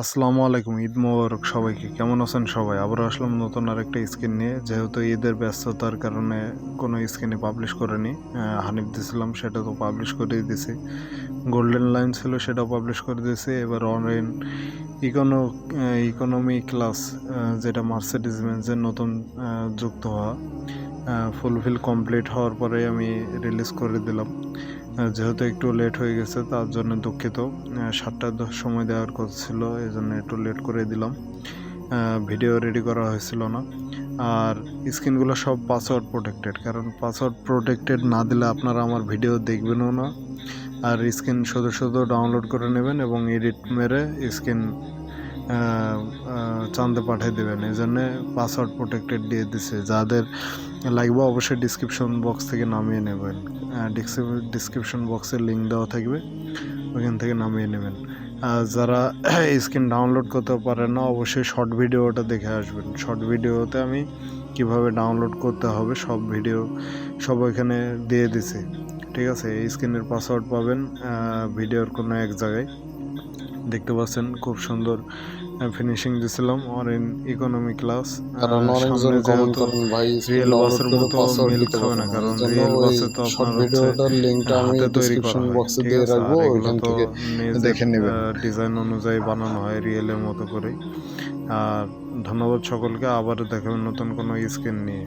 আসসালামু আলাইকুম, ঈদ মোবারক সবাইকে। কেমন আছেন সবাই? আবার আসলাম নতুন আরেকটা স্ক্রিন নিয়ে। যেহেতু ঈদের ব্যস্ততার কারণে কোনো স্ক্রিনে পাবলিশ করেনি হানিফ দিয়েছিলাম সেটা তো পাবলিশ করে দিয়েছি গোল্ডেন লাইন ছিল, সেটাও পাবলিশ করে দিয়েছি। এবার অনলাইন ইকোনো ইকোনমি ক্লাস যেটা মার্সিডিজ বেঞ্জের নতুন যুক্ত হওয়া। ফুলফিল কমপ্লিট হওয়ার পরে আমি রিলিজ করে দিলাম। যেহেতু একটু লেট হয়ে গেছে, তার জন্য দুঃখিত। সাতটার সময় দেওয়ার কথা ছিল, এই জন্য একটু লেট করে দিলাম। ভিডিও রেডি করা হয়েছিল না। আর স্ক্রিনগুলো সব পাসওয়ার্ড প্রোটেক্টেড কারণ পাসওয়ার্ড প্রোটেক্টেড না দিলে আপনারা আমার ভিডিও দেখবেনও না। আর স্ক্রিন শুধু শুধু ডাউনলোড করে নেবেন এবং এডিট মেরে স্ক্রিন চান্দে পাঠিয়ে দেবেন। এই জন্যে পাসওয়ার্ড প্রোটেক্টেড দিয়ে দিছে। যাদের লাগবে অবশ্যই ডিসক্রিপশন বক্স থেকে নামিয়ে নেবেন। ডিসক্রিপশন বক্সের লিঙ্ক দেওয়া থাকবে। ওইখান থেকে নামিয়ে নেবেন। যারা স্ক্রিন ডাউনলোড করতে পারেন না, অবশ্যই শর্ট ভিডিওটা দেখে আসবেন। শর্ট ভিডিওতে আমি কীভাবে ডাউনলোড করতে হবে, সব ভিডিও সব ওইখানে দিয়ে দিছি। ঠিক আছে? এই স্ক্রিনের পাসওয়ার্ড পাবেন ভিডিওর কোনো এক জায়গায়। দেখতে পাচ্ছেন খুব সুন্দর ফিনিশিং দিছিলাম অরেন ইকোনমি ক্লাস কারণ করেন ভাই রিয়েল বাসের মতো মিল খাবে না কারণ রিয়েল বাসে তো আপনার হচ্ছে ভিডিওটার লিংকটা আমি হাতে তৈরি করা ডেসক্রিপশন হয়। বক্সে ঠিক দিয়ে আছে রাখব আর এগুলো তো থেকে দেখে নেবেন। ডিজাইন অনুযায়ী বানানো হয় রিয়েলের মতো করেই আর ধন্যবাদ সকলকে আবার দেখাবেন নতুন কোনো স্ক্রিন নিয়ে।